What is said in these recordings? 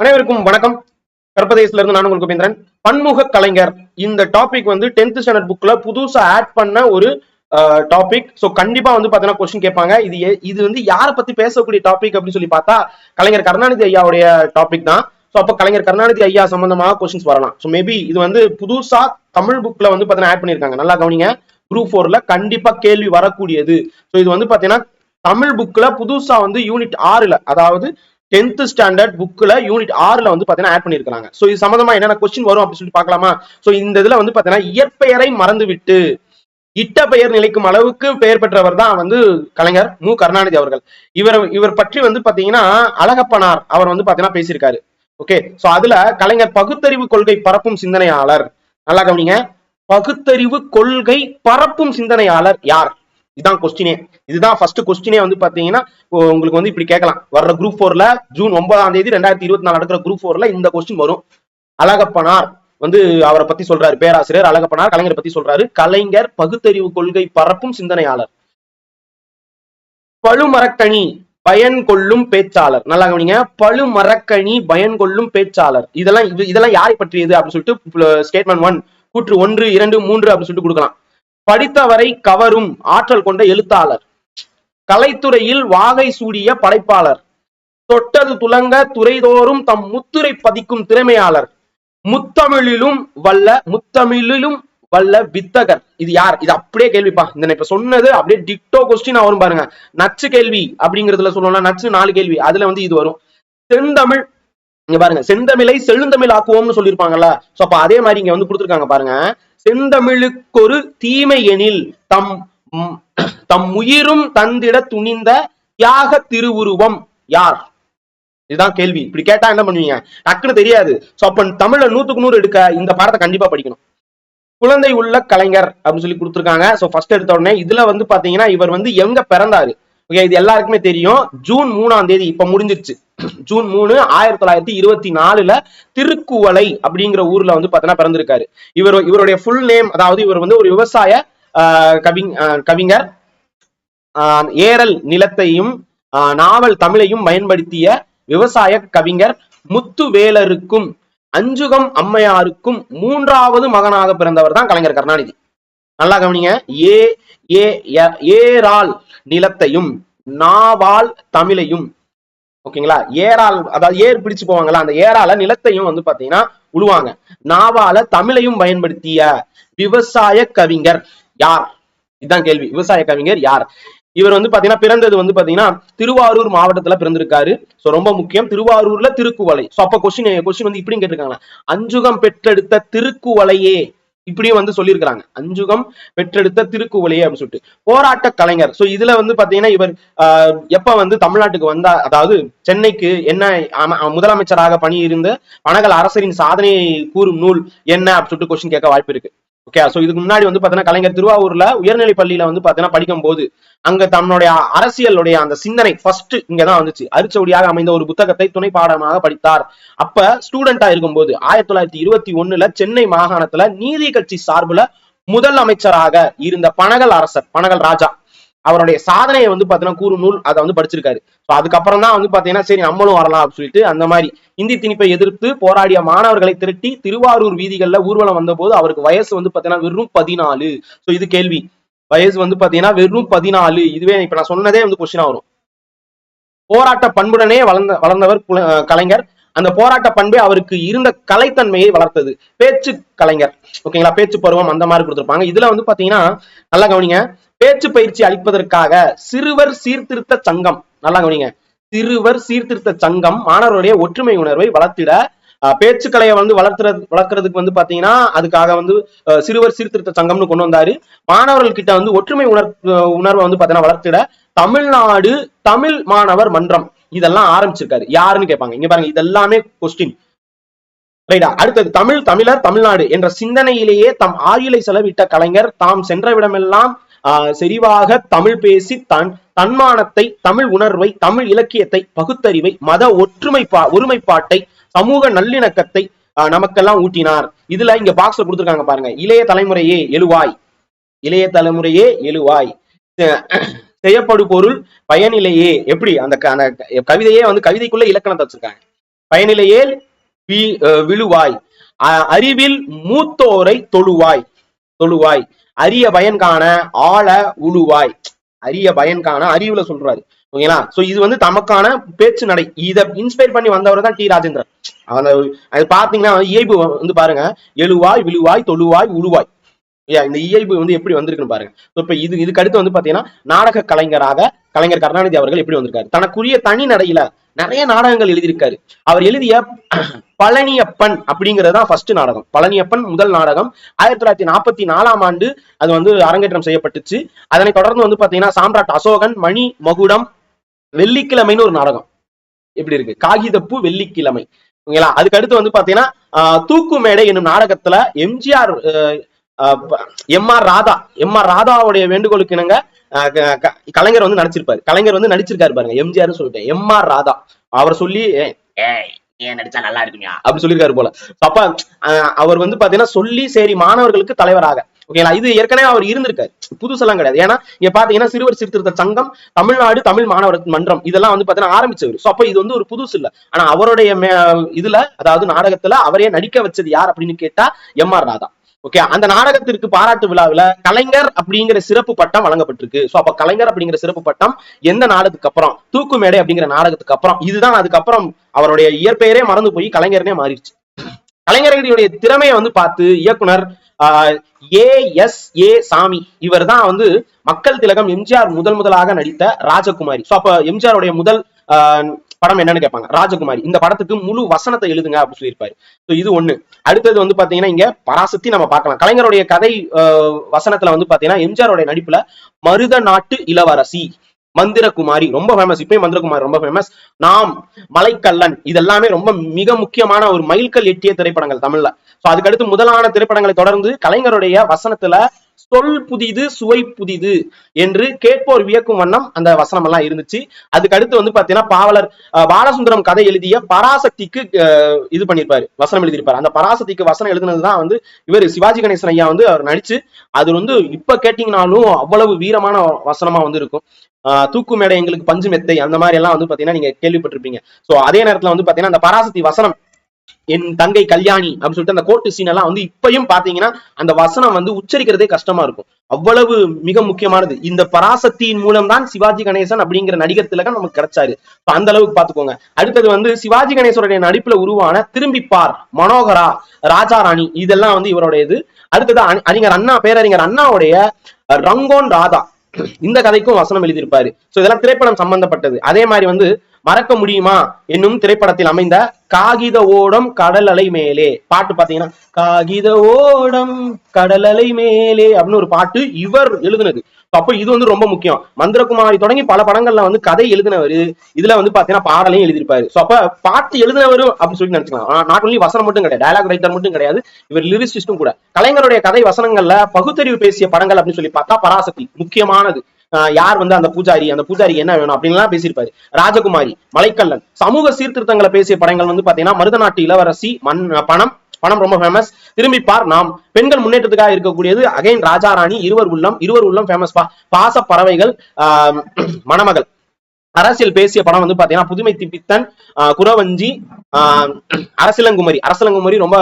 அனைவருக்கும் வணக்கம். கற்பதேசில இருந்து நான் உங்களுக்கு உபேந்திரன் பன்முக கலைஞர். இந்த டாபிக் வந்து டென்த் ஸ்டாண்டர்ட் புக்ல புதுசா ஆட் பண்ண ஒரு டாபிக் சோ கண்டிப்பா வந்து பாத்தீங்கன்னா கொஸ்டின் கேட்பாங்க. இது இது வந்து யாரை பத்தி பேசக்கூடிய டாபிக் அப்படின்னு சொல்லி பார்த்தா கலைஞர் கருணாநிதி ஐயாவுடைய டாபிக் தான். சோ அப்ப கலைஞர் கருணாநிதி ஐயா சம்பந்தமாக கொஸ்டின்ஸ் வரலாம். சோ மேபி இது வந்து புதுசா தமிழ் புக்ல வந்து பாத்தீங்கன்னா ஆட் பண்ணிருக்காங்க நல்லா கவனிங்க. குரூப் ஃபோர்ல கண்டிப்பா கேள்வி வரக்கூடியது. சோ இது வந்து பாத்தீங்கன்னா தமிழ் புக்ல புதுசா வந்து யூனிட் ஆறுல அதாவது டென்த் ஸ்டாண்டர்ட் புக்ல யூனிட் ஆறுல வந்து பாத்தீங்கன்னா ஆட் பண்ணிருக்காங்க சோ இது சம்பந்தமா என்னென்ன கொஸ்டின் வரும் அப்படின்னு சொல்லி பாக்கலாமா சோ இந்த இதுல வந்து பாத்தீங்கன்னா இயற்பெயரை மறந்துவிட்டு இட்ட பெயர் நிலைக்கும் அளவுக்கு பெயர் பெற்றவர் தான் வந்து கலைஞர் மு. கருணாநிதி அவர்கள். இவர் இவர் பற்றி வந்து பாத்தீங்கன்னா அழகப்பனார் அவர் வந்து பாத்தீங்கன்னா பேசியிருக்காரு. ஓகே சோ அதுல கலைஞர் பகுத்தறிவு கொள்கை பரப்பும் சிந்தனையாளர். நல்லா கவனிங்க. பகுத்தறிவு கொள்கை பரப்பும் சிந்தனையாளர் யார்? இதுதான் கொஸ்டினே இதுதான் ஃபர்ஸ்ட் கொஸ்டினே வந்து பாத்தீங்கன்னா உங்களுக்கு வந்து இப்படி கேட்கலாம். வர்ற குரூப் ஃபோர்ல ஜூன் ஒன்பதாம் தேதி ரெண்டாயிரத்தி இருபத்தி நாலு நடக்கிற குரூப் ஃபோர்ல இந்த கொஸ்டின் வரும். அழகப்பனார் வந்து அவரை பத்தி சொல்றாரு. பேராசிரியர் அழகப்பனார் கலைஞரை பத்தி சொல்றாரு. கலைஞர் பகுத்தறிவு கொள்கை பரப்பும் சிந்தனையாளர். பழுமரக்கணி பயன் கொள்ளும் பேச்சாளர். நல்லா கவனிங்க. பழுமரக்கணி பயன் கொள்ளும் பேச்சாளர். இதெல்லாம் இது- இதெல்லாம் யாரை பற்றியது அப்படின்னு சொல்லிட்டு ஸ்டேட்மெண்ட் ஒன் கூற்று ஒன்று இரண்டு மூன்று அப்படின்னு சொல்லிட்டு கொடுக்கலாம். படித்தவரை கவரும் ஆற்றல் கொண்ட எழுத்தாளர். கலைத்துறையில் வாகை சூடிய படைப்பாளர். தொட்டது துலங்க துறைதோறும் தம் முத்துரை பதிக்கும் திறமையாளர். முத்தமிழிலும் வல்ல முத்தமிழிலும் வல்ல வித்தகர். இது யார்? இது அப்படியே கேள்விப்பா. இந்த இப்ப சொன்னது அப்படியே டிக்டோ கொஸ்டின் வரும் பாருங்க. நச்சு கேள்வி அப்படிங்கறதுல சொல்லணும்னா நச்சு நாலு கேள்வி. அதுல வந்து இது வரும். செந்தமிழ் இங்க பாருங்க செந்தமிழை செழுந்தமிழ் ஆக்குவோம்னு சொல்லியிருப்பாங்கல்ல. சோ அப்ப அதே மாதிரி இங்க வந்து கொடுத்துருக்காங்க பாருங்க. செந்தமிழுக்கொரு தீமை எனில் தம் தம் உயிரும் தந்திட துணிந்த தியாக திருவுருவம் யார்? இதுதான் கேள்வி. இப்படி கேட்டா என்ன பண்ணுவீங்க? டக்குன்னு தெரியாது. சோ அப்ப தமிழ்ல நூத்துக்கு நூறு எடுக்க இந்த பாடத்தை கண்டிப்பா படிக்கணும். குழந்தை உள்ள கலைஞர் அப்படின்னு சொல்லி கொடுத்துருக்காங்க. சோ ஃபர்ஸ்ட் எடுத்த உடனே இதுல வந்து பாத்தீங்கன்னா இவர் வந்து எங்க பிறந்தாரு? ஓகே இது எல்லாருக்குமே தெரியும். ஜூன் மூணாம் தேதி இப்ப முடிஞ்சிருச்சு. ஜூன் மூணு ஆயிரத்தி தொள்ளாயிரத்தி இருபத்தி நாலுல திருக்குவளை அப்படிங்கிற ஊர்ல வந்து பாத்தீங்கன்னா பிறந்திருக்காரு. இவர் இவருடைய ஃபுல் நேம் அதாவது இவர் வந்து ஒரு விவசாய ஆஹ், ஆஹ், கவிஞர். ஆஹ், ஏரல் நிலத்தையும் ஆஹ், நாவல் தமிழையும் பயன்படுத்திய விவசாய கவிஞர் முத்துவேலருக்கும் அஞ்சுகம் அம்மையாருக்கும் மூன்றாவது மகனாக பிறந்தவர் தான் கலைஞர் கருணாநிதி. நல்லா கவனிங்க. ஏ ஏ ஏரால் நிலத்தையும் நாவால் தமிழையும். ஓகேங்களா? ஏரால் அதாவது ஏர் பிடிச்சு போவாங்கல்ல அந்த ஏரால நிலத்தையும் வந்து பாத்தீங்கன்னா உழுவாங்க. நாவால தமிழையும் பயன்படுத்திய விவசாய கவிஞர் யார்? இதுதான் கேள்வி. விவசாய கவிஞர் யார்? இவர் வந்து பாத்தீங்கன்னா பிறந்தது வந்து பாத்தீங்கன்னா திருவாரூர் மாவட்டத்துல பிறந்திருக்காரு. சோ ரொம்ப முக்கியம். திருவாரூர்ல திருக்குவளை. சோ அப்ப கொஸ்டின் கொஸ்டின் வந்து இப்படின்னு கேட்டிருக்காங்க அஞ்சுகம் பெற்றெடுத்த திருக்குவளையே. இப்படியும் வந்து சொல்லியிருக்கிறாங்க. அஞ்சுகம் பெற்றெடுத்த திருக்குவளையே அப்படின்னு சொல்லிட்டு. போராட்ட கலைஞர். சோ இதுல வந்து பாத்தீங்கன்னா இவர் ஆஹ், எப்ப வந்து தமிழ்நாட்டுக்கு வந்தா அதாவது சென்னைக்கு என்ன அம- முதலமைச்சராக பணியிருந்த பனகல் அரசரின் சாதனையை கூறும் நூல் என்ன அப்படின்னு சொல்லிட்டு கொஸ்டின் கேட்க வாய்ப்பு இருக்கு. ஓகே சோ இதுக்கு முன்னாடி வந்து பாத்தீங்கன்னா கலைஞர் திருவாரூர்ல உயர்நிலை பள்ளியில வந்து பாத்தீங்கன்னா படிக்கும் போது அங்க தன்னுடைய அரசியலுடைய அந்த சிந்தனை ஃபர்ஸ்ட் இங்கதான் வந்துச்சு. அரிச்சொடியாக அமைந்த ஒரு புத்தகத்தை துணை பாடமாக படித்தார். அப்ப ஸ்டூடெண்டா இருக்கும்போது ஆயிரத்தி தொள்ளாயிரத்தி இருபத்தி ஒண்ணுல சென்னை மாகாணத்துல நீதி கட்சி சார்புல முதல் அமைச்சராக இருந்த பனகல் அரசர் பனகல் ராஜா. அவருடைய சாதனையை வந்து பாத்தீங்கன்னா கூறு நூல் அதை வந்து படிச்சிருக்காரு. ஸோ அதுக்கப்புறம் தான் வந்து பாத்தீங்கன்னா சரி நம்மளும் வரலாம் அப்படின்னு சொல்லிட்டு அந்த மாதிரி இந்தி திணிப்பை எதிர்த்து போராடிய மாணவர்களை திரட்டி திருவாரூர் வீதிகள்ல ஊர்வலம் வந்தபோது அவருக்கு வயசு வந்து பாத்தீங்கன்னா வெறும் பதினாலு. ஸோ இது கேள்வி. வயசு வந்து பாத்தீங்கன்னா வெறும் பதினாலு. இதுவே இப்ப நான் சொன்னதே வந்து கொஸ்டினா வரும். போராட்ட பண்புடனே வளர்ந்த வளர்ந்தவர் கலைஞர். அந்த போராட்ட பண்பே அவருக்கு இருந்த கலைத்தன்மையை வளர்த்தது. பேச்சு கலைஞர். ஓகேங்களா? பேச்சு பருவம் அந்த மாதிரி கொடுத்திருப்பாங்க. இதுல வந்து பாத்தீங்கன்னா நல்லா கவனிங்க. பேச்சு பயிற்சி அளிப்பதற்காக சிறுவர் சீர்திருத்த சங்கம். நல்லா கவனிங்க. சிறுவர் சீர்திருத்த சங்கம் மாணவருடைய ஒற்றுமை உணர்வை வளர்த்திட பேச்சுக்கலையை வந்து வளர்த்துறது வளர்க்கறதுக்கு வந்து பாத்தீங்கன்னா அதுக்காக வந்து சிறுவர் சீர்திருத்த சங்கம்னு கொண்டு வந்தாரு. மாணவர்கள் கிட்ட வந்து ஒற்றுமை உணர் உணர்வை வந்து பாத்தீங்கன்னா வளர்த்திட தமிழ்நாடு தமிழ் மாணவர் மன்றம் இதெல்லாம் ஆரம்பிச்சிருக்காரு. யாருன்னு கேட்பாங்க இங்க பாருங்க இதெல்லாமே கொஸ்டின் ரைடா அடுத்தது தமிழ் தமிழர் தமிழ்நாடு என்ற சிந்தனையிலேயே தம் ஆயுளை செலவிட்ட கலைஞர் தாம் சென்ற விடமெல்லாம் செறிவாக தமிழ் பேசி தன் தன்மானத்தை தமிழ் உணர்வை தமிழ் இலக்கியத்தை பகுத்தறிவை மத ஒற்றுமை ஒருமைப்பாட்டை சமூக நல்லிணக்கத்தை ஆஹ், நமக்கெல்லாம் ஊட்டினார். இதுல இங்க பாக்ஸ்ல கொடுத்துருக்காங்க பாருங்க. இளைய தலைமுறையே எழுவாய். இளைய தலைமுறையே எழுவாய். செய்யப்படு பொருள் பயனிலையே. எப்படி? அந்த க- கவிதையே வந்து கவிதைக்குள்ள இலக்கணத்தை வச்சிருக்காங்க. பயனிலையே வி- அஹ் விழுவாய். அ- அறிவில் மூத்தோரை தொழுவாய். தொழுவாய். அரிய பயன் காண ஆழ உழுவாய். அரிய பயன் காண அறிவுல சொல்றாரு. ஓகேங்களா? சோ இது வந்து தமக்கான பேச்சு நடை. இதை இன்ஸ்பயர் பண்ணி வந்தவர் தான் டி ராஜேந்திரன். அந்த அது பாத்தீங்கன்னா இயல்பு வந்து பாருங்க. எழுவாய் விழுவாய் தொழுவாய் உழுவாய். இந்த இயல்பு வந்து எப்படி வந்திருக்குன்னு பாருங்க. So, இப்ப இது இதுக்கு அடுத்து வந்து பாத்தீங்கன்னா நாடக கலைஞராக கலைஞர் கருணாநிதி அவர்கள் எப்படி வந்திருக்காரு? தனக்குரிய தனி நடையில நிறைய நாடகங்கள் எழுதியிருக்காரு. அவர் எழுதிய பழனியப்பன் அப்படிங்கறதுதான் ஃபர்ஸ்ட் நாடகம். பழனியப்பன் முதல் நாடகம். ஆயிரத்தி தொள்ளாயிரத்தி நாற்பத்தி நாலாம் ஆண்டு அது வந்து அரங்கேற்றம் செய்யப்பட்டுச்சு. அதனை தொடர்ந்து வந்து பாத்தீங்கன்னா சாம்ராட் அசோகன் மணி மகுடம் வெள்ளிக்கிழமைன்னு ஒரு நாடகம் எப்படி இருக்கு? காகிதப்பூ வெள்ளிக்கிழமை. ஓகேங்களா? அதுக்கு அடுத்து வந்து பாத்தீங்கன்னா ஆஹ், தூக்கு மேடை என்னும் நாடகத்துல MGR M R Radha M R ராதாவுடைய வேண்டுகோளுக்கு இணங்க கலைஞர் வந்து நடிச்சிருப்பாரு. கலைஞர் வந்து நடிச்சிருக்காரு பாருங்க எம்ஜிஆர் சொல்லிட்டேன் எம் ஆர் ராதா அவர் சொல்லி ஏன் நடிச்சா நல்லா இருக்குமியா? அப்படின்னு சொல்லியிருக்காரு போல. அப்ப அவர் வந்து பாத்தீங்கன்னா சொல்லி சரி மாணவர்களுக்கு தலைவராக. ஓகேங்களா இது ஏற்கனவே அவர் இருந்திருக்காரு. புதுசெல்லாம் கிடையாது. ஏன்னா இங்க பாத்தீங்கன்னா சிறுவர் சீர்திருத்த சங்கம் தமிழ்நாடு தமிழ் மாணவர் மன்றம் இதெல்லாம் வந்து பாத்தீங்கன்னா ஆரம்பிச்சவர். சோ அப்ப இது வந்து ஒரு புதுசு இல்ல. ஆனா அவருடைய இதுல அதாவது நாடகத்துல அவரே நடிக்க வச்சது யார் அப்படின்னு கேட்டா எம் ஆர் ராதா. ஓகே அந்த நாடகத்திற்கு பாராட்டு விழாவுல கலைஞர் அப்படிங்கிற சிறப்பு பட்டம் வழங்கப்பட்டிருக்கு. சோ அப்ப கலைஞர் அப்படிங்கிற சிறப்பு பட்டம் எந்த நாடகத்துக்கு அப்புறம்? தூக்கு மேடை அப்படிங்கிற நாடகத்துக்கு அப்புறம். இதுதான் அதுக்கப்புறம் அவருடைய இயற்பெயரே மறந்து போய் கலைஞர்னே மாறிடுச்சு. கலைஞர்களுடைய திறமையை வந்து பார்த்து இயக்குனர் ஏ எஸ் ஏ சாமி இவர் தான் வந்து மக்கள் திலகம் எம்ஜிஆர் முதல் முதலாக நடித்த ராஜகுமாரி. சோ அப்ப எம்ஜிஆருடைய முதல் ஆஹ், படம் என்னன்னு கேட்பாங்க. ராஜகுமாரி. இந்த படத்துக்கு முழு வசனத்தை எழுதுங்க அப்படின்னு சொல்லியிருப்பாரு. ஸோ இது ஒண்ணு. அடுத்தது வந்து பாத்தீங்கன்னா இங்க பராசக்தி நம்ம பார்க்கலாம். கலைஞருடைய கதை வசனத்துல வந்து பாத்தீங்கன்னா எம்ஜிஆருடைய நடிப்புல மருத நாட்டு இளவரசி மந்திரகுமாரி ரொம்ப ஃபேமஸ் இப்பயும் மந்திரகுமாரி ரொம்ப ஃபேமஸ் நாம் மலைக்கல்லன் இதெல்லாமே ரொம்ப மிக முக்கியமான ஒரு மைல்கல் எட்டிய திரைப்படங்கள் தமிழ்ல. ஸோ அதுக்கடுத்து முதலான திரைப்படங்களை தொடர்ந்து கலைஞருடைய வசனத்துல சொல் புதிது சுவை புதிது என்று கேட்போர் வியக்கும் வண்ணம் அந்த வசனம் எல்லாம் இருந்துச்சு. அதுக்கு அடுத்து வந்து பாத்தீங்கன்னா பாவலர் பாலசுந்தரம் கதை எழுதிய பராசக்திக்கு இது பண்ணிருப்பாரு வசனம் எழுதியிருப்பாரு. அந்த பராசக்திக்கு வசனம் எழுதுனதுதான் வந்து இவர் சிவாஜி கணேசன் ஐயா வந்து அவர் நடிச்சு அது வந்து இப்ப கேட்டீங்கனாலும் அவ்வளவு வீரமான வசனமா வந்து இருக்கும். ஆஹ் தூக்கு மேடை எங்களுக்கு பஞ்சு மெத்தை அந்த மாதிரி எல்லாம் வந்து பாத்தீங்கன்னா நீங்க கேள்விப்பட்டிருப்பீங்க. சோ அதே நேரத்துல வந்து பாத்தீங்கன்னா அந்த பராசக்தி வசனம் என் தங்கை கல்யாணி அப்படின்னு சொல்லிட்டு அந்த கோர்ட்டு சீன் எல்லாம் வந்து இப்பயும் பாத்தீங்கன்னா அந்த வசனம் வந்து உச்சரிக்கிறதே கஷ்டமா இருக்கும். அவ்வளவு மிக முக்கியமானது. இந்த பராசக்தியின் மூலம் தான் சிவாஜி கணேசன் அப்படிங்கிற நடிகர் திலகம் நமக்கு கிடைச்சாரு. அந்த அளவுக்கு பாத்துக்கோங்க அடுத்தது வந்து சிவாஜி கணேசனுடைய நடிப்புல உருவான திரும்பிப்பார் மனோகரா ராஜா ராணி இதெல்லாம் வந்து இவருடைய இது அடுத்தது அறிஞர் அண்ணா பேரறிஞர் அண்ணாவுடைய ரங்கோன் ராதா. இந்த கதைக்கும் வசனம் எழுதியிருப்பாரு. சோ இதெல்லாம் திரைப்படம் சம்பந்தப்பட்டது. அதே மாதிரி வந்து மறக்க முடியுமா என்னும் திரைப்படத்தில் அமைந்த காகித ஓடம் கடல் அலை மேலே. பாட்டு பாத்தீங்கன்னா காகித ஓடம் கடல் அலை மேலே அப்படின்னு ஒரு பாட்டு இவர் எழுதுனது. அப்ப இது வந்து ரொம்ப முக்கியம். மந்திரகுமாரி தொடங்கி பல படங்கள்ல வந்து கதை எழுதினவர் இதுல வந்து பாத்தீங்கன்னா பாடலையும் எழுதியிருப்பாரு. சோ அப்ப பாட்டு எழுதினவர் அப்படின்னு சொல்லி நினைச்சுக்கலாம். நாட் ஒன்லி வசனம் மட்டும் கிடையாது டயலாக் ரைட்டர் மட்டும் கிடையாது இவர் லிரிசிஸ்டும் கூட. கலைஞருடைய கதை வசனங்கள்ல பகுத்தறிவு பேசிய படங்கள் அப்படின்னு சொல்லி பார்த்தா பராசக்தி முக்கியமானது. யார் வந்து அந்த பூஜாரி அந்த பூஜாரிக்கு என்ன வேணும் அப்படின்லாம் பேசியிருப்பாரு. ராஜகுமாரி மலைக்கல்லன். சமூக சீர்திருத்தங்களை பேசிய படங்கள் வந்து பாத்தீங்கன்னா மருதநாட்டு இளவரசி மண் பணம் பணம் ரொம்ப ஃபேமஸ் திரும்பி பார் நாம். பெண்கள் முன்னேற்றத்துக்காக இருக்கக்கூடியது அகைன் ராஜாராணி இருவர் உள்ளம் இருவர் உள்ளம் ஃபேமஸ் பா. பாச பறவைகள் ஆஹ் மணமகள். அரசியல் பேசிய படம் வந்து பாத்தீங்கன்னா புதுமை திப்பித்தன் ஆஹ் குறவஞ்சி ஆஹ் அரசியலங்குமரி அரசியலங்குமரி ரொம்ப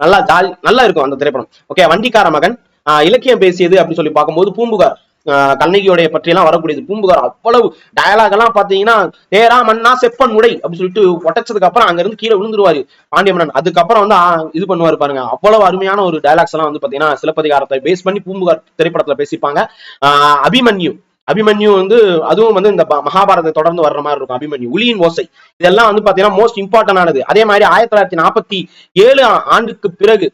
நல்லா ஜாலி நல்லா இருக்கும் அந்த திரைப்படம். ஓகே வண்டிக்கார மகன் ஆஹ் இலக்கியம் பேசியது அப்படின்னு சொல்லி பார்க்கும்போது பூம்புகார். கண்ணகியோடைய பற்றியெல்லாம் வரக்கூடியது. பூம்புகார் அவ்வளவு டயலாக் எல்லாம் பாத்தீங்கன்னா தேரா மண்ணா செப்பன் உடை அப்படின்னு சொல்லிட்டு ஒட்டச்சதுக்கு அப்புறம் அங்க இருந்து கீழே விழுந்துருவாரு பாண்டியமன்னன். அதுக்கப்புறம் வந்து இது பண்ணுவாரு பாருங்க. அவ்வளவு அருமையான ஒரு டயலாக்ஸ் எல்லாம் வந்து பாத்தீங்கன்னா சிலப்பதிகாரத்தை பேஸ் பண்ணி பூம்புகார் திரைப்படத்துல பேசிப்பாங்க. ஆஹ் அபிமன்யு. அபிமன்யு வந்து அதுவும் வந்து இந்த மகாபாரதத்தை தொடர்ந்து வர்ற மாதிரி இருக்கும். அபிமன்யு உளியின் ஓசை. இதெல்லாம் வந்து பாத்தீங்கன்னா மோஸ்ட் இம்பார்ட்டன்ட் ஆனது. அதே மாதிரி ஆயிரத்தி தொள்ளாயிரத்தி நாற்பத்தி ஏழு ஆண்டுக்கு பிறகு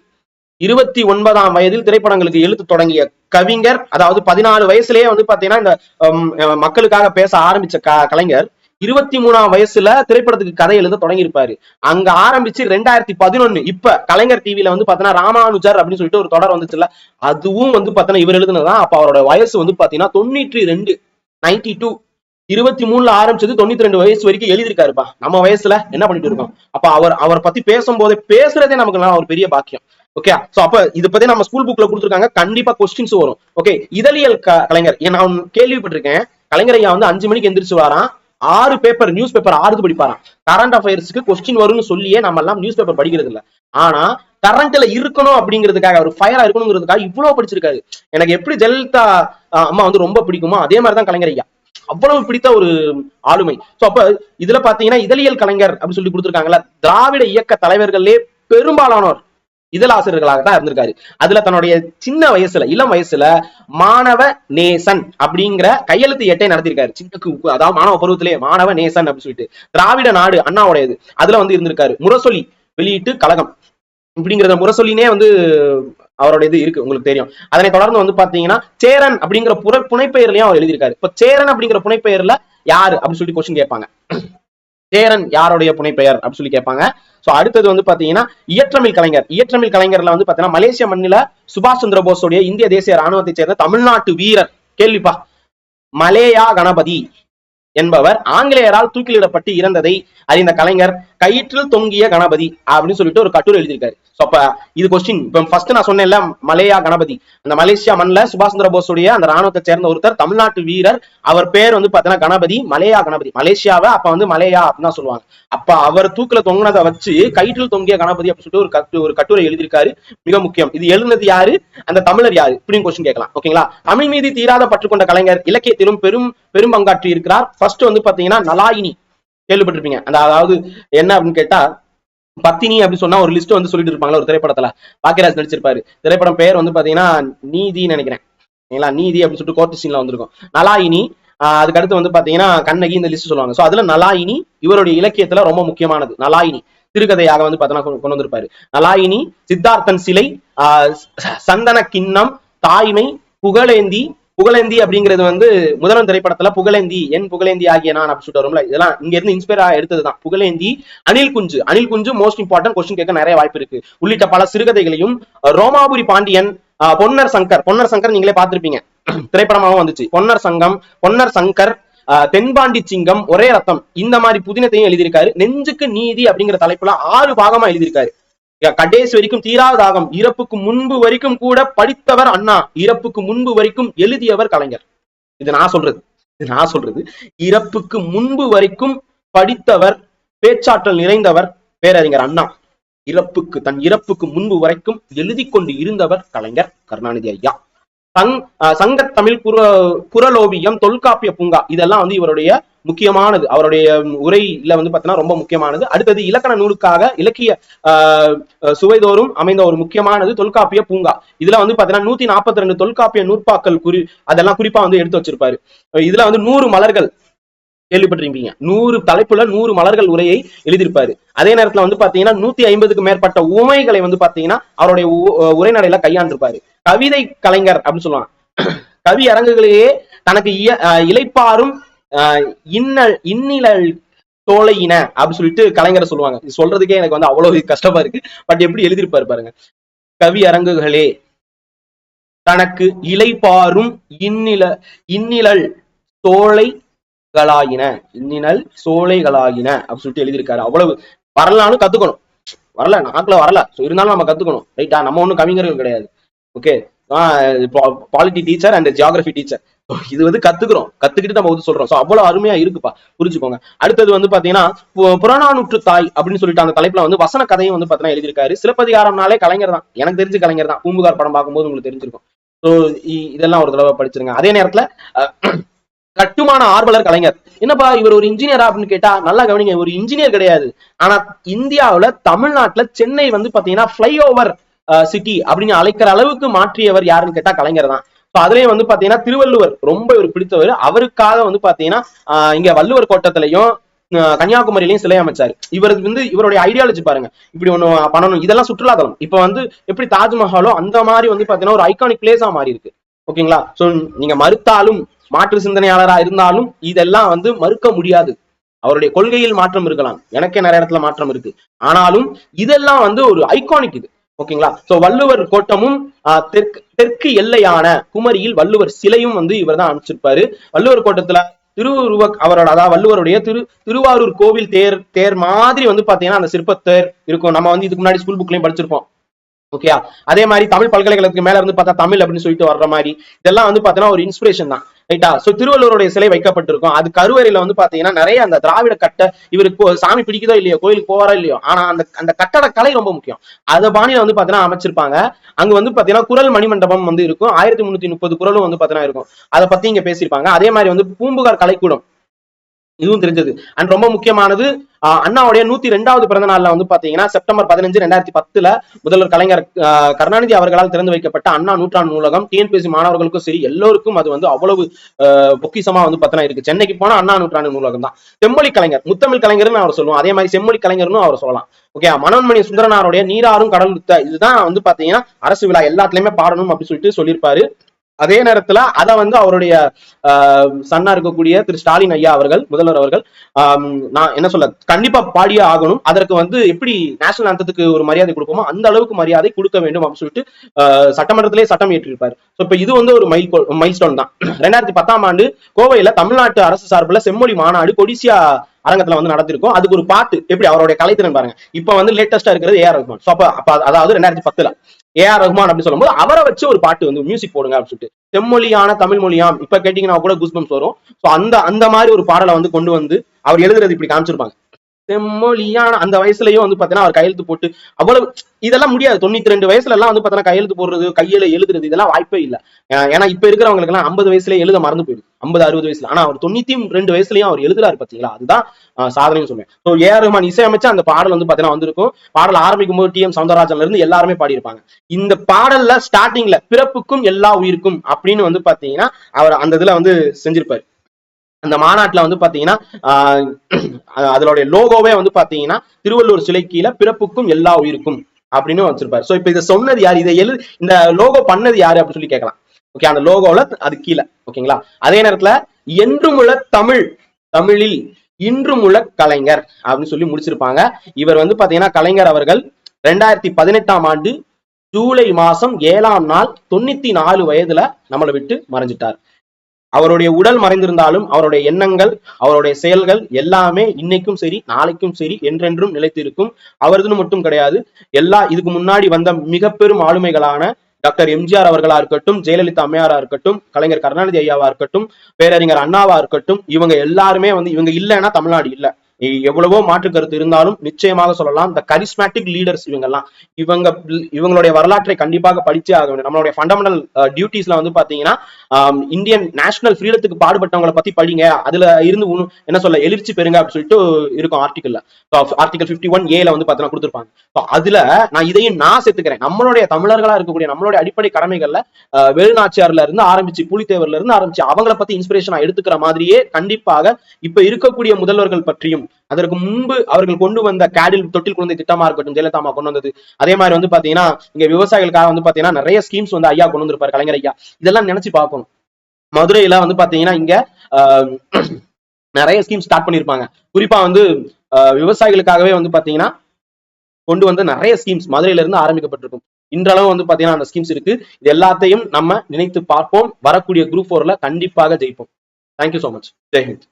இருபத்தி ஒன்பதாம் வயதில் திரைப்படங்களுக்கு எழுத்து தொடங்கிய கவிஞர் அதாவது பதினாலு வயசுலயே வந்து பாத்தீங்கன்னா இந்த மக்களுக்காக பேச ஆரம்பிச்ச க- கலைஞர் இருபத்தி மூணாம் வயசுல திரைப்படத்துக்கு கதை எழுத தொடங்கியிருப்பாரு. அங்க ஆரம்பிச்சு ரெண்டாயிரத்தி பதினொன்னு இப்ப கலைஞர் டிவில வந்து பாத்தீங்கன்னா ராமானுஜர் அப்படின்னு சொல்லிட்டு ஒரு தொடர் வந்துச்சுல்ல அதுவும் வந்து பாத்தீங்கன்னா இவர் எழுதுனதுதான். அப்ப அவரோட வயசு வந்து பாத்தீங்கன்னா தொண்ணூற்றி ரெண்டு நைன்டி டூ. இருபத்தி மூணுல ஆரம்பிச்சது தொண்ணூத்தி ரெண்டு வயசு வரைக்கும் எழுதியிருக்காருப்பா. நம்ம வயசுல என்ன பண்ணிட்டு இருக்கோம்? அப்ப அவர் அவர் பத்தி பேசும்போதே பேசுறதே நமக்கு ஒரு பெரிய பாக்கியம். ஓகே சோ அப்ப இது பத்தி நம்ம ஸ்கூல் புக்ல கொடுத்துருக்காங்க. கண்டிப்பா கொஸ்டின்ஸ் வரும். ஓகே இதழியல் க- கலைஞர். நான் கேள்விப்பட்டிருக்கேன். கலைஞர் ஐயா வந்து அஞ்சு மணிக்கு எந்திரிச்சு வரான். ஆறு பேப்பர் நியூஸ் பேப்பர் ஆறுது படிப்பாராம். கரண்ட் அஃபேர்ஸ்க்கு கொஸ்டின் வரும்னு சொல்லியே நம்ம எல்லாம் நியூஸ் பேப்பர் படிக்கிறது இல்ல. ஆனா கரண்ட்ல இருக்கணும் அப்படிங்கிறதுக்காக ஒரு ஃபயரா இருக்கணுங்கிறதுக்காக இவ்வளவு படிச்சிருக்காரு. எனக்கு எப்படி ஜெயலலிதா அம்மா வந்து ரொம்ப பிடிக்குமோ அதே மாதிரிதான் கலைஞர் ஐயா. அவ்வளவு பிடித்த ஒரு ஆளுமை. சோ அப்ப இதுல பாத்தீங்கன்னா இதழியல் கலைஞர் அப்படின்னு சொல்லி கொடுத்திருக்காங்கல்ல திராவிட இயக்க தலைவர்களே பெரும்பாலானோர். இதழாசிரியர்களாக தான் இருந்திருக்காரு. அதுல தன்னுடைய சின்ன வயசுல இளம் வயசுல மாணவ நேசன் அப்படிங்கிற கையெழுத்து எட்டை நடத்திருக்காரு சின்ன அதாவது மாணவ பருவத்திலேயே மாணவ நேசன் அப்படின்னு சொல்லிட்டு. திராவிட நாடு அண்ணாவுடையது. அதுல வந்து இருந்திருக்காரு. முரசொலி வெளியீட்டு கழகம் இப்படிங்கிற முரசொலினே வந்து அவருடைய இது இருக்கு உங்களுக்கு தெரியும். அதனை தொடர்ந்து வந்து பாத்தீங்கன்னா சேரன் அப்படிங்கிற புற புனைப்பெயர்லயும் அவர் எழுதியிருக்காரு. இப்ப சேரன் அப்படிங்கிற புனைப்பெயர்ல யாரு அப்படின்னு சொல்லிட்டு கொஸ்டின் கேட்பாங்க. சேரன் யாருடைய புனைப்பெயர் அப்படின்னு சொல்லி கேட்பாங்க. ஸோ அடுத்தது வந்து பாத்தீங்கன்னா இயற்றமிழ் கலைஞர். இயற்றமிழ் கலைஞர்ல வந்து பாத்தீங்கன்னா மலேசிய மண்ணில சுபாஷ் சந்திர போஸுடைய இந்திய தேசிய ராணுவத்தை சேர்ந்த தமிழ்நாட்டு வீரர். கேள்விப்பா. மலேயா கணபதி என்பவர் ஆங்கிலேயரால் தூக்கிலிடப்பட்டு இறந்ததை அறிந்த கலைஞர் கயிற்றில் தொங்கிய கணபதி அப்படின்னு சொல்லிட்டு ஒரு கட்டுரை எழுதியிருக்காரு. சோ அப்ப இது கொஸ்டின் இப்ப ஃபர்ஸ்ட் நான் சொன்னேன்ல மலேயா கணபதி. அந்த மலேசியா மண்ணில் சுபாஷ் சந்திர போஸுடைய அந்த ராணுவத்தை சேர்ந்த ஒருத்தர் தமிழ்நாட்டு வீரர். அவர் பேர் வந்து பாத்தீங்கன்னா கணபதி மலேயா கணபதி. மலேசியாவை அப்ப வந்து மலேயா அப்படின்னு தான் சொல்லுவாங்க. அப்ப அவர் தூக்குல தொங்கினதை வச்சு கயிற்றில் தொங்கிய கணபதி அப்படின்னு சொல்லிட்டு ஒரு கட்டு ஒரு கட்டுரை எழுதியிருக்காரு. மிக முக்கியம். இது எழுந்தது யாரு? அந்த தமிழர் யாரு? இப்படின்னு கொஸ்டின் கேட்கலாம். ஓகேங்களா தமிழ் மீது தீராத பற்று கொண்ட கலைஞர் இலக்கியத்திலும் பெரும் பெரும் பங்காற்றி இருக்கிறார் ஃபர்ஸ்ட் வந்து பாத்தீங்கன்னா நலாயினி. கேள்விப்பட்டிருப்பீங்க. அந்த அதாவது என்ன அப்படின்னு கேட்டா பத்தினி அப்படின்னு சொன்னா ஒரு லிஸ்ட் வந்து சொல்லிட்டு இருப்பாங்களா ஒரு திரைப்படத்துல. பாக்கியராஜ் நடிச்சிருப்பாரு. திரைப்படம் பேர் வந்து பாத்தீங்கன்னா நீதின்னு நினைக்கிறேன். சரிங்களா? நீதி அப்படின்னு சொல்லிட்டு கோர்ட் சீன்ல வந்திருக்கும். நலாயினி ஆஹ் அதுக்கு அடுத்து வந்து பாத்தீங்கன்னா கண்ணகி இந்த லிஸ்ட் சொல்லுவாங்க. சோ அதுல நலாயினி இவருடைய இலக்கியத்துல ரொம்ப முக்கியமானது. நலாயினி. சிறுகதையாக வந்து பார்த்தோன்னா கொண்டு கொண்டு வந்திருப்பாரு. நலாயினி சித்தார்த்தன் சிலை ஆஹ் சந்தன கிண்ணம் தாய்மை புகழேந்தி புகழேந்தி அப்படிங்கிறது வந்து முதலாம் திரைப்படத்துல புகழேந்தி என் புகழேந்தி ஆகிய நான் அப்படின்னு சொல்லிட்டு வரும்ல இதெல்லாம் இங்க இருந்து இன்ஸ்பயர் எடுத்ததுதான். புகழேந்தி அனில் குஞ்சு. அனில் குஞ்சு மோஸ்ட் இம்பார்ட்டன்ட் கொஸ்டின் கேட்க நிறைய வாய்ப்பு இருக்கு. உள்ளிட்ட பல சிறுகதைகளையும் ரோமாபுரி பாண்டியன் பொன்னர் சங்கர். பொன்னர் சங்கர் நீங்களே பார்த்திருப்பீங்க. திரைப்படமாகவும் வந்துச்சு. பொன்னர் சங்கம் பொன்னர் சங்கர் தென்பாண்டி சிங்கம் ஒரே ரத்தம். இந்த மாதிரி புதினத்தையும் எழுதியிருக்காரு. நெஞ்சுக்கு நீதி அப்படிங்கிற தலைப்புல ஆறு பாகமா எழுதியிருக்காரு. கடைசி வரைக்கும் தீராத தாகம். இறப்புக்கு முன்பு வரைக்கும் கூட படித்தவர் அண்ணா. இறப்புக்கு முன்பு வரைக்கும் எழுதியவர் கலைஞர். இது நான் சொல்றது. இது நான் சொல்றது. இறப்புக்கு முன்பு வரைக்கும் படித்தவர் பேச்சாற்றல் நிறைந்தவர் பேரறிஞர் அண்ணா. இறப்புக்கு தன் இறப்புக்கு முன்பு வரைக்கும் எழுதி கொண்டு இருந்தவர் கலைஞர் கருணாநிதி ஐயா. சங் அஹ் சங்கத் தமிழ் குர குரலோவியம் தொல்காப்பிய பூங்கா இதெல்லாம் வந்து இவருடைய முக்கியமானது. அவருடைய உரையில வந்து பார்த்தீங்கன்னா ரொம்ப முக்கியமானது. அடுத்தது இலக்கண நூலுக்காக இலக்கிய அஹ் சுவைதோறும் அமைந்த ஒரு முக்கியமானது தொல்காப்பிய பூங்கா. இதுல வந்து பாத்தீங்கன்னா நூத்தி நாற்பத்தி ரெண்டு தொல்காப்பிய நூற்பாக்கள் குறி அதெல்லாம் குறிப்பா வந்து எடுத்து வச்சிருப்பாரு. இதுல வந்து நூறு மலர்கள். கேள்விப்பட்டிருப்பீங்க. நூறு தலைப்புல நூறு மலர்கள் உரையை எழுதியிருப்பாரு. அதே நேரத்துல வந்து பாத்தீங்கன்னா நூத்தி ஐம்பதுக்கு மேற்பட்ட உமைகளை வந்து பாத்தீங்கன்னா அவருடைய உ- உரைநடையில கையாண்டிருப்பாரு. கவிதை கலைஞர் அப்படின்னு சொல்லுவாங்க. கவி அரங்குகளையே தனக்கு இய- அஹ் இளைப்பாறும் அஹ் இன்னல் இன்னிழல் தோலையின அப்படின்னு சொல்லிட்டு கலைஞரை சொல்லுவாங்க. சொல்றதுக்கே எனக்கு வந்து அவ்வளவு கஷ்டமா இருக்கு. பட் எப்படி எழுதியிருப்பாரு பாருங்க. கவி அரங்குகளே தனக்கு இலைப்பாரும் இன்னில இன்னிழல் சோலைகளாயின இன்னினல் சோலைகளாயின அப்படின்னு சொல்லிட்டு எழுதியிருக்காரு. அவ்வளவு வரலான்னு கத்துக்கணும். வரல நாக்குல வரல. So, இருந்தாலும் நம்ம கத்துக்கணும். ரைட்டா நம்ம ஒண்ணும் கவிஞர்கள் கிடையாது. Okay polity teacher and geography teacher இது வந்து கத்துக்கிறோம். கத்துக்கிட்டு நம்ம வந்து சொல்றோம். சோ அவ்வளவு அருமையா இருக்குப்பா. புரிஞ்சுக்கோங்க. அடுத்தது வந்து பாத்தீங்கன்னா புறநானூற்று தாய் அப்படின்னு சொல்லிட்டு அந்த தலைப்புல வந்து வசன கதையும் வந்து பாத்தீங்கன்னா எழுதியிருக்காரு. சிலப்பதிகாரம்னாலே கலைஞர் தான். எனக்கு தெரிஞ்ச கலைஞர் தான். பூம்புகார் படம் பார்க்கும்போது உங்களுக்கு தெரிஞ்சிருக்கும். ஸோ இதெல்லாம் ஒரு தடவை படிச்சிருங்க. அதே நேரத்துல கட்டுமான ஆர்வலர் கலைஞர். என்னப்பா இவர் ஒரு இன்ஜினியரா அப்படின்னு கேட்டா நல்லா கவனிங்க ஒரு இன்ஜினியர் கிடையாது. ஆனா இந்தியாவுல தமிழ்நாட்டுல சென்னை வந்து பாத்தீங்கன்னா ஃபிளைஓவர் சிட்டி அப்படின்னு அழைக்கிற அளவுக்கு மாற்றியவர் யாருன்னு கேட்டா கலைஞர் தான். அதுலயும் வந்து பாத்தீங்கன்னா திருவள்ளுவர் ரொம்ப இவர் பிடித்தவர். அவருக்காக வந்து பாத்தீங்கன்னா இங்க வள்ளுவர் கோட்டத்திலையும் கன்னியாகுமரியிலையும் சிலை அமைச்சாரு. இவர் வந்து இவருடைய ஐடியாலஜி பாருங்க. இப்படி ஒண்ணு பண்ணணும். இதெல்லாம் சுற்றுலாத்தலம் இப்ப வந்து எப்படி தாஜ்மஹாலோ அந்த மாதிரி வந்து பாத்தீங்கன்னா ஒரு ஐகானிக் பிளேஸா மாறி இருக்கு ஓகேங்களா? சோ நீங்க மறுத்தாலும் மாற்று சிந்தனையாளரா இருந்தாலும் இதெல்லாம் வந்து மறுக்க முடியாது. அவருடைய கொள்கையில் மாற்றம் இருக்கலாம். எனக்கே நிறைய இடத்துல மாற்றம் இருக்கு. ஆனாலும் இதெல்லாம் வந்து ஒரு ஐகானிக் இது. ஓகேங்களா சோ வள்ளுவர் கோட்டமும் ஆஹ், தெற்கு தெற்கு எல்லையான குமரியில் வள்ளுவர் சிலையும் வந்து இவர் தான் அனுப்பிச்சிருப்பாரு வள்ளுவர் கோட்டத்துல திருவுருவ அவரோட அதாவது வள்ளுவருடைய திரு திருவாரூர் கோவில் தேர் தேர் மாதிரி வந்து பாத்தீங்கன்னா அந்த சிற்பத்தேர் இருக்கும். நம்ம வந்து இதுக்கு முன்னாடி ஸ்கூல் புக்லயும் படிச்சிருப்போம். ஓகேயா அதே மாதிரி தமிழ் பல்கலைக்கழகத்துக்கு மேல இருந்து பார்த்தா தமிழ் அப்படின்னு சொல்லிட்டு வர்ற மாதிரி. இதெல்லாம் வந்து பாத்தீங்கன்னா ஒரு இன்ஸ்பிரேஷன் தான். ரைட்டா சோ திருவள்ளுவருடைய சிலை வைக்கப்பட்டிருக்கும். அது கருவறையில வந்து பாத்தீங்கன்னா நிறைய அந்த திராவிட கட்டை இவருக்கு சாமி பிடிக்குதோ இல்லையோ கோயிலுக்கு போவாரோ இல்லையோ ஆனா அந்த அந்த கட்டட கலை ரொம்ப முக்கியம். அத பாணியில வந்து பாத்தீங்கன்னா அமைச்சிருப்பாங்க. அங்க வந்து பாத்தீங்கன்னா குரல் மணிமண்டபம் வந்து இருக்கும். ஆயிரத்தி முன்னூத்தி முப்பது குரலும் வந்து பாத்தீங்கன்னா இருக்கும். அதை பத்தி இங்க பேசியிருப்பாங்க. அதே மாதிரி வந்து பூம்புகார் கலைக்கூடம். இதுவும் தெரிஞ்சது. அண்ட் ரொம்ப முக்கியமானது அண்ணாவுடைய நூத்தி ரெண்டாவது பிறந்த நாள்ல வந்து பாத்தீங்கன்னா செப்டம்பர் பதினஞ்சு ரெண்டாயிரத்தி பத்துல முதல்வர் கலைஞர் ஆஹ் கருணாநிதி அவர்களால் திறந்து வைக்கப்பட்ட அண்ணா நூற்றாண்டு நூலகம் டிஎன்பிஎஸ்சி மாணவர்களுக்கும் சரி எல்லோருக்கும் அது வந்து அவ்வளவு பொக்கிசமா பொக்கிஷமா வந்து பத்தனா இருக்கு. சென்னைக்கு போனா அண்ணா நூற்றாண்டு நூலகம் தான். செம்மொழி கலைஞர் முத்தமிழ் கலைஞர்னு அவர் சொல்லுவோம் அதே மாதிரி செம்மொழி கலைஞர்னு அவர் சொல்லலாம். ஓகே மனோன்மணி சுந்தரனாருடைய நீராறும் கடல் இதுதான் வந்து பாத்தீங்கன்னா அரசு விழா எல்லாத்துலயுமே பாடணும் அப்படின்னு சொல்லிட்டு சொல்லியிருப்பாரு. அதே நேரத்துல அத வந்து அவருடைய சன்னா இருக்கக்கூடிய திரு ஸ்டாலின் ஐயா அவர்கள் முதல்வர் அவர்கள் நான் என்ன சொல்ல கண்டிப்பா பாடியே ஆகணும். அதற்கு வந்து எப்படி நேஷனல் அந்தத்துக்கு ஒரு மரியாதை கொடுப்போமோ அந்த அளவுக்கு மரியாதை கொடுக்க வேண்டும் அப்படின்னு சொல்லிட்டு சட்டமன்றத்திலே சட்டம் ஏற்றிருப்பார் ஸோ இப்ப இது வந்து ஒரு மைல் மைல் ஸ்டோன் தான். ரெண்டாயிரத்தி பத்தாம் ஆண்டு கோவையில தமிழ்நாட்டு அரசு சார்பில் செம்மொழி மாநாடு கொடிசியா அரங்கத்துல வந்து நடந்திருக்கும். அதுக்கு ஒரு பாட்டு எப்படி அவருடைய கலைத்திறன் பாருங்க. இப்ப வந்து லேட்டஸ்டா இருக்கிறது ஏஆர் ரஹ்மான் ஸோ அப்ப அதாவது ரெண்டாயிரத்தி பத்துல. ஏஆர் ரஹ்மான் அப்படின்னு சொல்லும்போது அவரை வச்சு ஒரு பாட்டு வந்து மியூசிக் போடுங்க அப்படின்னு சொல்லிட்டு. செம்மொழியான தமிழ் மொழியாம் இப்ப கேட்டீங்கன்னா கூட குஸ்பம்ஸ் வரும். ஸோ அந்த அந்த மாதிரி ஒரு பாடலை வந்து கொண்டு வந்து அவர் எழுதுறது இப்படி காமிச்சிருப்பாங்க. செம்மொழியான அந்த வயசுலயும் வந்து பாத்தீங்கன்னா அவர் கையெழுத்து போட்டு அவ்வளவு இதெல்லாம் முடியாது. தொண்ணூத்தி ரெண்டு வயசுல எல்லாம் வந்து பாத்தீங்கன்னா கையெழுத்து போடுறது கையில எழுதுறது இதெல்லாம் வாய்ப்பே இல்ல. ஏன்னா இப்ப இருக்கிறவங்களுக்கு எல்லாம் ஐம்பது வயசுல எழுத மறந்து போயிடுது. ஐம்பது அறுபது வயசுல. ஆனா அவர் தொண்ணூத்தி ரெண்டு வயசுலயும் அவர் எழுதுறாரு பாத்தீங்களா? அதுதான் சாதனையும் சாதனைன்னு சொல்லுவேன். ஸோ ஏ ரஹ்மான் இசையமைச்சு அந்த பாடல் வந்து பாத்தீங்கன்னா வந்திருக்கும். பாடல் ஆரம்பிக்கும் போது டி எம் சவுந்தரராஜன்ல இருந்து எல்லாருமே பாடியிருப்பாங்க. இந்த பாடல்ல ஸ்டார்டிங்ல பிறப்புக்கும் எல்லா உயிருக்கும் அப்படின்னு வந்து பாத்தீங்கன்னா அவர் அந்த இதுல வந்து செஞ்சிருப்பாரு. அந்த மாநாட்டுல வந்து பாத்தீங்கன்னா ஆஹ் அதனுடைய லோகோவே வந்து பார்த்தீங்கன்னா திருவள்ளூர் சிலை கீழே பிறப்புக்கும் எல்லா உயிருக்கும் அப்படின்னு வச்சிருப்பாரு. ஸோ இப்போ இதை சொன்னது யார்? இதை எழு இந்த லோகோ பண்ணது யாரு அப்படின்னு சொல்லி கேட்கலாம். ஓகே அந்த லோகோவில் அது கீழே ஓகேங்களா அதே நேரத்துல என்றுமுள்ள தமிழ் தமிழில் இன்றுமுள்ள கலைஞர் அப்படின்னு சொல்லி முடிச்சிருப்பாங்க. இவர் வந்து பாத்தீங்கன்னா கலைஞர் அவர்கள் ரெண்டாயிரத்தி பதினெட்டாம் ஆண்டு ஜூலை மாசம் ஏழாம் நாள் தொண்ணூத்தி நாலு வயதுல நம்மளை விட்டு மறைஞ்சிட்டார். அவருடைய உடல் மறைந்திருந்தாலும் அவருடைய எண்ணங்கள் அவருடைய செயல்கள் எல்லாமே இன்னைக்கும் சரி நாளைக்கும் சரி என்றென்றும் நிலைத்து இருக்கும் அவரதுன்னு மட்டும் கிடையாது. எல்லா இதுக்கு முன்னாடி வந்த மிக பெரும் ஆளுமைகளான டாக்டர் எம்ஜிஆர் அவர்களா இருக்கட்டும் ஜெயலலிதா அம்மையாரா இருக்கட்டும் கலைஞர் கருணாநிதி ஐயாவா இருக்கட்டும் பேரறிஞர் அண்ணாவா இருக்கட்டும் இவங்க எல்லாருமே வந்து இவங்க இல்லைன்னா தமிழ்நாடு இல்ல. எவ்வளவோ மாற்று கருத்து இருந்தாலும் நிச்சயமாக சொல்லலாம் இந்த கரிஸ்மேட்டிக் லீடர்ஸ் இவங்கெல்லாம் இவங்க இவங்களுடைய வரலாற்றை கண்டிப்பாக படிச்சே ஆக வேண்டும். நம்மளுடைய ஃபண்டமெண்டல் uh, டியூட்டிஸ்ல வந்து பாத்தீங்கன்னா இந்தியன் நேஷனல் ஃப்ரீடத்துக்கு பாடுபட்டவங்களை பத்தி படிங்க. அதுல இருந்து என்ன சொல்ல எழுச்சி பெறுங்க அப்படின்னு சொல்லிட்டு இருக்கும் ஆர்டிகல்ல ஆர்டிகல் பிப்டி ஒன் ஏல வந்து பாத்தீங்கன்னா கொடுத்துருப்பாங்க. அதுல நான் இதையும் நான் சேர்த்துக்கிறேன். நம்மளுடைய தமிழர்களா இருக்கக்கூடிய நம்மளுடைய அடிப்படை கடமைகள்ல uh, அஹ், வேலுநாச்சியார்ல இருந்து ஆரம்பிச்சு புலித்தேவர்ல இருந்து ஆரம்பிச்சு அவங்கள பத்தி இன்ஸ்பிரேஷன் எடுத்துக்கிற மாதிரியே கண்டிப்பாக இப்ப இருக்கக்கூடிய முதல்வர்கள் பற்றியும் அதற்கு முன்பு அவர்கள் கொண்டு வந்த கேடில் தொட்டில் குழந்தை திட்டமா இருக்கட்டும் ஜெயலலிதா அம்மா கொண்டு வந்தது. அதே மாதிரி வந்து பாத்தீங்கன்னா இங்க விவசாயிகளுக்காக வந்து பாத்தீங்கன்னா நிறைய ஸ்கீம்ஸ் வந்து ஐயா கொண்டு வந்திருப்பாரு கலைஞர் ஐயா. இதெல்லாம் நினைச்சு பார்க்கணும். மதுரையில வந்து பாத்தீங்கன்னா இங்க நிறைய ஸ்கீம் ஸ்டார்ட் பண்ணிருப்பாங்க குறிப்பா வந்து ஆஹ், விவசாயிகளுக்காகவே வந்து பாத்தீங்கன்னா கொண்டு வந்த நிறைய ஸ்கீம்ஸ் மதுரையில இருந்து ஆரம்பிக்கப்பட்டிருக்கும். இன்றளவு வந்து பாத்தீங்கன்னா அந்த ஸ்கீம்ஸ் இருக்கு. இது எல்லாத்தையும் நம்ம நினைத்து பார்ப்போம். வரக்கூடிய குரூப் ஃபோர்ல கண்டிப்பாக ஜெயிப்போம். தேங்க்யூ சோ மச் ஜெய்ஹிந்த்